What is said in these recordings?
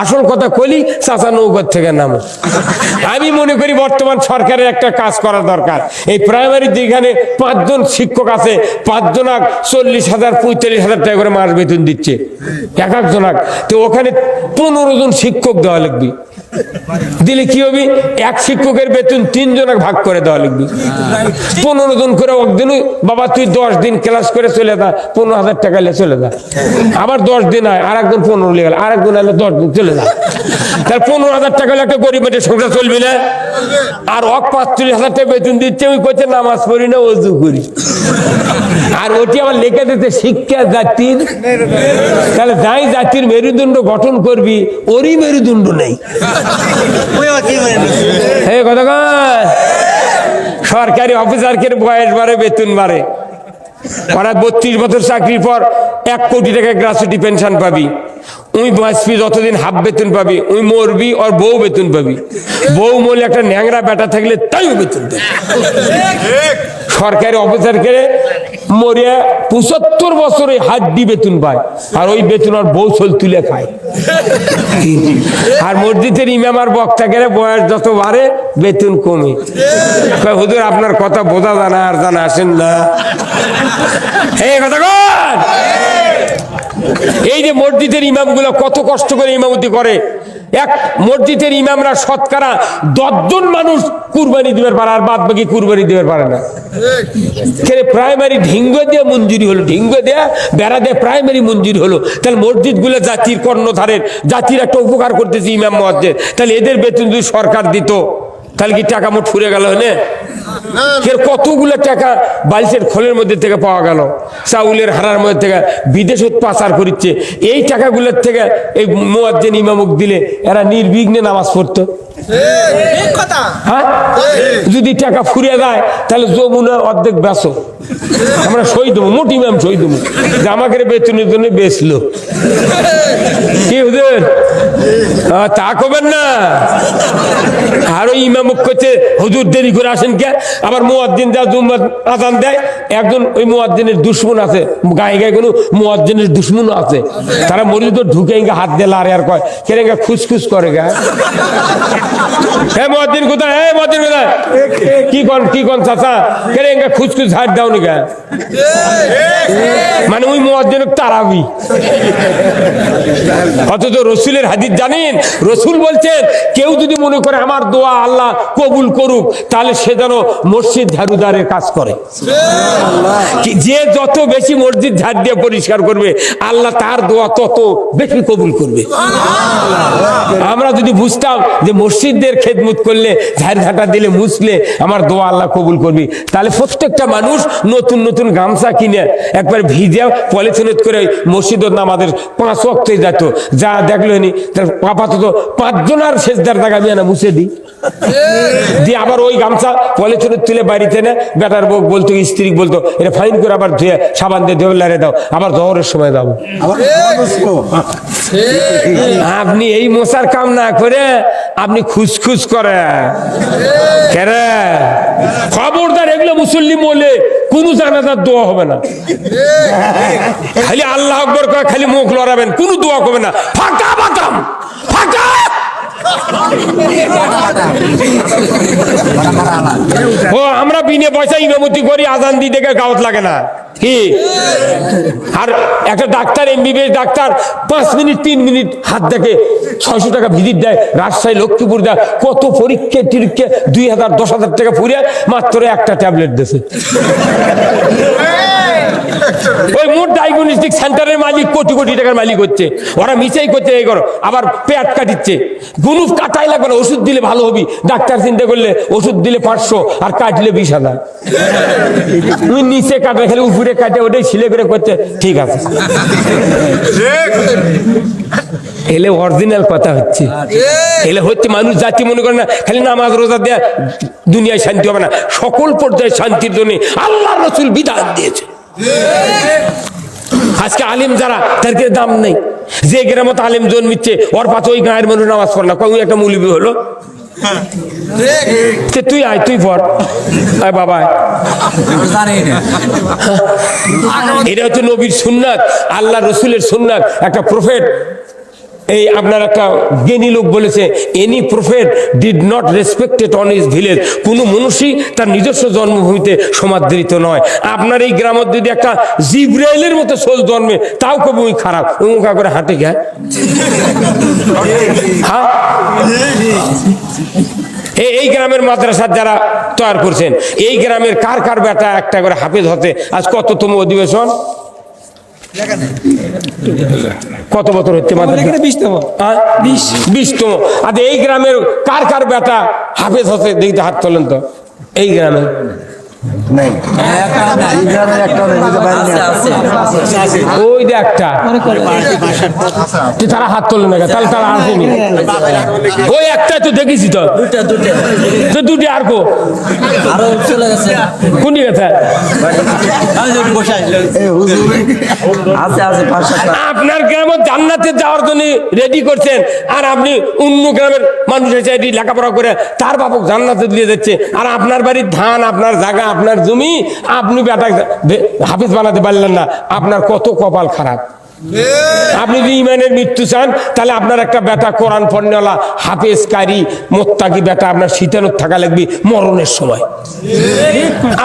আসল কথা কলি চাচা নৌকার থেকে নামো। আমি মনে করি বর্তমান সরকারের একটা কাজ করা দরকার। এই প্রাইমারি যেখানে পাঁচজন শিক্ষক আছে, পাঁচজন আগ চল্লিশ হাজার, পঁয়তাল্লিশ হাজার টাকা করে মাস বেতন দিচ্ছে। এক একজন আগ তো ওখানে পনেরো জন শিক্ষক দেওয়া লাগবে। দিলে কি হবে? এক শিক্ষকের বেতন তিনজন ভাগ করে দেওয়া লাগবে। পনেরো জন করে একদিন বাবা, তুই দশ দিন ক্লাস করে চলে যা, পনেরো হাজার টাকা নিয়ে চলে যা। আবার দশ দিন আয় আর একজন পনেরো নিয়ে গেল আর একজন আলে দশ দিন চলে যা। তার পনেরো হাজার টাকা একটা গরিব মেয়েদের সংসার চলবে না। আর অক পাঁচচল্লিশ হাজার টাকা বেতন দিচ্ছে, ওই করছে নামাজ পড়ি না, অজু করি। আর ওটি আমার লেখা দিতে, শিক্ষা জাতির তাহলে যাই জাতির মেরুদণ্ড গঠন করবি, ওরই মেরুদণ্ড নেই? সরকারি অফিসারকে বয়স বাড়ে, বেতন বাড়ে ওরা বত্রিশ বছর চাকরির পর এক কোটি টাকা গ্রাচুইটি পেনশন পাবি। উই বাঁচবি যতদিন হাফ বেতন পাবি, উই মরবি আর বউ বেতন পাবি। বউ মরলে একটা ন্যাংরা বেটা থাকলে তাইও বেতন পাবি সরকারি অফিসারকে মরিয়া পঁচাত্তর বছরে হাড্ডি বেতন পায়, আর ওই বেতন আর বউ চল তুলে খায়। আর মসজিদের ইমাম আর বক্তা গেলে বয়স যত বাড়ে, বেতন কমে। হুজুর, আপনার কথা বোঝা জানা আর জানা আসেন না। এই কথা যে মসজিদের ইমামগুলো কত কষ্ট করে ইমামতি করে। এক মসজিদের ইমামরা শতকরা দশজন মানুষ কুরবানি দিতে পারে, আর বাদ বাকি কুরবানি দিতে পারে না। প্রাইমারি ঢিঙ্গ দিয়ে মঞ্জুরি হলো, ঢিঙ্গ দেয়া বেড়া দিয়ে প্রাইমারি মঞ্জুরি হলো। তাহলে মসজিদগুলো জাতির কর্ণধারের, জাতির একটা উপকার করতেছে ইমাম মসজিদ। তাহলে এদের বেতন যদি সরকার দিত তাহলে কি টাকা মোট ফুরে গেল হনে এর কতগুলো টাকা বালিশের খোলের মধ্যে থেকে পাওয়া গেল? চাউলের হারার মধ্যে থেকে বিদেশে পাচার করিচ্ছে। এই টাকাগুলোর থেকে এই মোয়াজ্জেন ইমামুক দিলে এরা নির্বিঘ্নে নামাজ পড়তো। হ্যাঁ? যদি টাকা ফুরিয়ে যায় তাহলে যমুনা অর্ধেক বেসো আমরা সই দেবো মোটি ম্যাম সই দেবো আমাকে বেতনের জন্য বেচলো। কি হুজুর? তা করবেন না? আরও ইমামক করছে হুজুর দেরি করে আসেন কে? আবার মুয়াজ্জিন যা আজান দেয়, একজন ওই মুয়াজ্জিনের দুশ্মন আছে, গায়ে গায়ে কোনো মুয়াজ্জিনের দুশ্মন আছে। তারা মরিদ ঢুকে ইঙ্গা হাত দিয়ে লারে আর কয় কেরেঙ্গা খুসখুস করে গা? হে মহাদিন কোথায়? হে মহাদিন কোথায়? কি কন কি কন চাচা? কেন এঙ্গা খুচখুচ ঝাড় দাও নি গা? মানে ওই মহাদিন তারাবি। অথচ রসুলের হাদিস জানেন? রসুল বলছেন, কেউ যদি মনে করে আমার দোয়া আল্লাহ কবুল করুক তাহলে সে যেন মসজিদ ঝাড়ুদারের কাজ করে। যে যত বেশি মসজিদ ঝাড় দিয়ে পরিষ্কার করবে আল্লাহ তার দোয়া তত বেশি কবুল করবে। আমরা যদি বুঝতাম যে মসজিদদের খেদমত করলে ঝাড় ঝাঁটা দিলে মুছলে আমার দোয়া আল্লাহ কবুল করবি তাহলে প্রত্যেকটা মানুষ নতুন নতুন গামছা কিনে একবার ভিজে পলিথিনত করে মসজিদ আমাদের পাঁচ অক্টে যেত। যা দেখল নি তার আপাতত পাঁচজন আর শেষদার জায়গা আমি না মুছে দিই। দিয়ে আবার ওই গামছা পলিথিনের তুলে বাড়িতে না। বেটার বউ বলতো স্ত্রী বলতো এটা ফাইন করে আবার ধুয়ে সাবান দিয়ে ধুয়ে লারে দাও। আবার জহরের সময় দাও আপনি এই মশার কাম না করে আপনি খুসখুস করে। কেরে খবরদার এগুলো মুসল্লি বলে কোন জানাজার দোয়া হবে না। খালি আল্লাহ আকবর করে খালি মুখ লড়াবেন কোন দোয়া হবে না। ফাঁকা বাতাম ও, আমরা বিনে পয়সা ইমামতি করি, আজান দি দেখে গাওত লাগে না। কি? আর একটা ডাক্তার এমবিবিএস ডাক্তার, পাঁচ মিনিট, তিন মিনিট হাত দেখে ছয়শো টাকা ভিজিট দেয়, রাজশাহী, লক্ষ্মীপুর দেয়, কত পরীক্ষা, টিরীক্ষা, দুই হাজার, দশ হাজার টাকা ফুরিয়ে মাত্র একটা ট্যাবলেট দেশে ওই মোট ডায়াগনস্টিক সেন্টারের মালিক কোটি কোটি টাকার মালিক হচ্ছে। ওরা মিশাই করছে, এই করো, আবার পেট কাটিচ্ছে। গুনুফ কাটাই লাগবে না, ওষুধ দিলে ভালো হবি। ডাক্তার চিন্তা করলে ওষুধ দিলে পাঁচশো, আর কাটলে বিশ হাজার। তুই নিচে কাটা খেলে উপরে কাটে, ওটাই ছিলে করে করছে, ঠিক আছে। এলে অরিজিনাল কথা হচ্ছে। এলে হচ্ছে মানুষ জাতি মনে করে না, খালি নামাজ, রোজা দেয়া, দুনিয়ায় শান্তি হবে না। সকল পর্যায়ে শান্তির জন্য আল্লাহ রসুল বিধান দিয়েছে আজকে আলিম যারা তাদেরকে দাম নেই? যে গ্রামত আলিম জন্মিচ্ছে, ওর পাশে ওই গায়ের মধ্যে নামাজ পড় না। একটা মুলিবি হলো? তুই আয়, তুই পর আয় বাবা এটা হচ্ছে নবীর সুন্নাত, আল্লাহ রসুলের সুন্নাত, একটা প্রফেট। এই আপনার একটা জ্ঞানী লোক বলেছে any prophet did not respected on his village কোনো মনুষ্যই তার নিজস্ব জন্মভূমিতে সমাদৃত নয়। আপনার এই গ্রামের যদি একটা জিব্রাইলের মতো সোল জন্মে, তাও কবি ওই খারাপ। উমুকা করে হাঁটে গে হ্যাঁ? এই গ্রামের মাদ্রাসার যারা তৈরি করছেন, এই গ্রামের কার কার বেটা একটা করে হাফেজ হতে? আজ কততম অধিবেশন? কত বছর হচ্ছে? বিশতম। আর এই গ্রামের কার কার বেটা হাফেজ হচ্ছে দেখতে হাত তোলেন তো। এই গ্রামে। ওই একটা। তারা হাত তোলে না তাহলে তারা ওই একটা তো দেখেছি তো। দুটা দুটা তো দুটি আর কো। আরও চলে গেছে। কোনটি কথা আছে? আছে। পাঁচ সাতটা আপনার গ্রামে জান্নাতে যাওয়ার জন্য রেডি করছেন আর আপনি অন্য গ্রামের মানুষ এসে লেখাপড়া করে তার বাপক জান্নাতে দিয়ে যাচ্ছে আর আপনার বাড়ির ধান আপনার জায়গা আপনার জমি, আপনি বেটা হাফিজ বানাতে পারলেন না। আপনার কত কপাল খারাপ। আপনি যদি ইমানের মৃত্যু চান, তাহলে আপনার একটা বেটা কোরআন পণ্যলা হাফেজ কারি মোত্তাকি বেটা আপনার শীতানুর থাকা লাগবে মরণের সময়।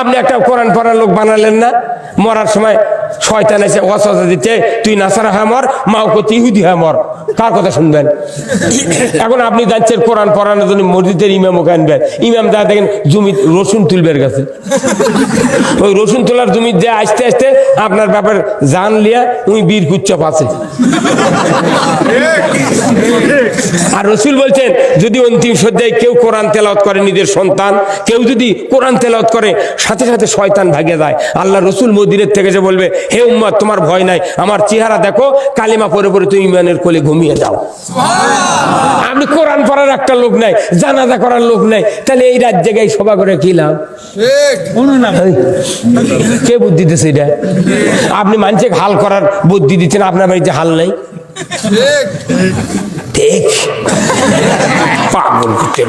আপনি একটা কোরআন পড়ার লোক বানালেন না? মরার সময় শয়তান এসে ওয়াসওয়াসা দিতে, তুই নাসারা হ্যাঁ মর মাও করতে ইহুদি হ্যাঁ মর। কার কথা শুনবেন? এখন আপনি যাচ্ছেন কোরআন পড়ানোর জন্য মসজিদের আনবেন ইমাম দেখেন রসুন তুলবের কাছে। ওই রসুন তোলার যে আসতে আসতে আপনার ব্যাপার উনি বীর কুচ্চপ আছে। আর রসুল বলছেন, যদি অন্তিম সজ্জায় কেউ কোরআন তেলাওয়াত করে নিজের সন্তান, কেউ যদি কোরআন তেলাওয়াত করে, সাথে সাথে শয়তান ভাগে যায় আল্লাহ রসুল মদিনের থেকে যে বলবে হে উম্মত, তোমার ভয় নাই। আমার চেহারা দেখো, কালিমা পরে পরে তুমি ইমানের কোলে ঘুমিয়ে যাও। আপনি কোরআন পড়ার একটা লোক নাই, জানাজা করার লোক নাই। তাহলে এই রাত জায়গায় সভা করে কি লাভ? কে বুদ্ধি দিচ্ছে এটা? আপনি মানুষকে হাল করার বুদ্ধি দিচ্ছেন, আপনার বাড়িতে হাল নাই? ঠিক পাগল করতে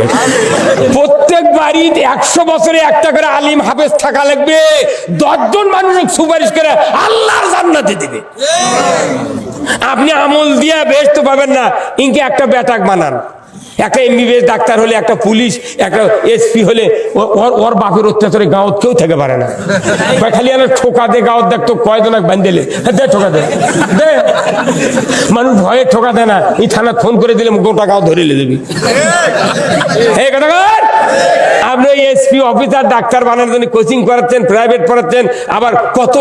প্রত্যেক বাড়ির একশো বছরে একটা করে আলিম হাফেজ থাকা লাগবে। দশজন মানুষ সুপারিশ করে আল্লাহর জান্নাতে দিবে। আপনি আমল দিয়া বেশ তো পাবেন না ইনকে একটা ব্যাটাক বানান। একটা এমবিবিএস ডাক্তার হলে একটা পুলিশ একটা এসপি হলে ওর ওর বাপের অত্যাচারে গাঁৱত কেউ থেকে পারে না। কয় খালি আমার ঠোকা দে গাঁৱত দেখতো কয়জনক বান্ধিলে। হ্যাঁ, দে ঠোকা দে মানুষ ভয়ে ঠোকা দেয় না। এই থানাত ফোন করে দিলে গোটা গাঁও ধরে দেবি। আপনি এসপি অফিসার ডাক্তার বানানোর জন্য কোচিং করাচ্ছেন প্রাইভেট পড়াচ্ছেন আবার কত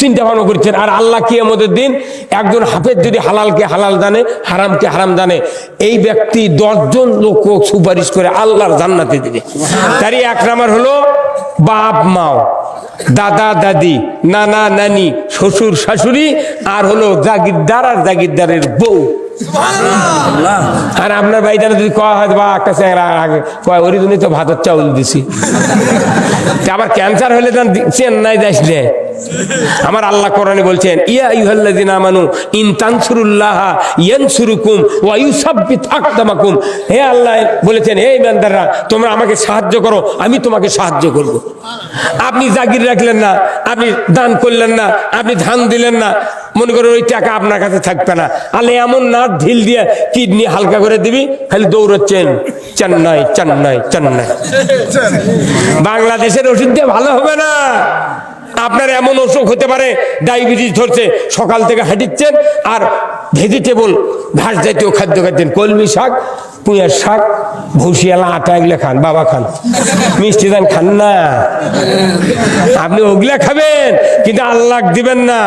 চিন্তা ভাবনা করছেন আর আল্লাহ কি আমাদের দিন একজন হাফেজ যদি হালালকে হালাল জানে হারামকে হারাম জানে এই ব্যক্তি দশজন লোক সুপারিশ করে আল্লাহর জান্নাতে দিবে। তারই এক নাম্বার হলো বাপ মাও দাদা দাদি নানা নানি শ্বশুর শাশুড়ি আর হলো জাগিরদার আর জাগিরদারের বউ। আর আপনার বাড়িতে যদি কয়া হয় বা একটা চ্যাংরা আগে কয় ওরি জন্যই তো ভাতের চাউল দিছি। আবার ক্যান্সার হলে চেন্নাই নে। আমার আল্লাহ কোরআনে বলছেন, ইয়া ইউহাল্লাযিনা আমানু, ইন তানসুরুল্লাহ ইয়ানসুরুকুম ওয়া ইউসাব্বিত আকদামাকুম। হে আল্লাহ বলেছেন, হে ইমানদাররা, তোমরা আমাকে সাহায্য করো, আমি তোমাকে সাহায্য করব। আপনি জাগির রাখলেন না, আপনি দান করলেন না, আপনি ধান দিলেন না, মনে করেন ওই টাকা আপনার কাছে থাকবে না। আলে এমন না ঢিল দিয়ে কিডনি হালকা করে দিবি, খালি দৌড়চ্ছেন, চেন্নাই চেন্নাই চেন্নাই। বাংলাদেশের ওষুধ দিয়ে ভালো হবে না। আপনার এমন অসুখ হতে পারে, ডায়াবেটিস ধরছে, সকাল থেকে হাঁটিচ্ছেন আর ভেজিটেবল ঘাস জাতীয় খাদ্য খাচ্ছেন, কলমি শাক পুঁয়ার শাক, ভুসিয়ালা, আটা এগুলো খান, বাবা খান। মিষ্টি দান খান না। আপনি ওগুলা খাবেন, কিন্তু আল্লাহ দিবেন না।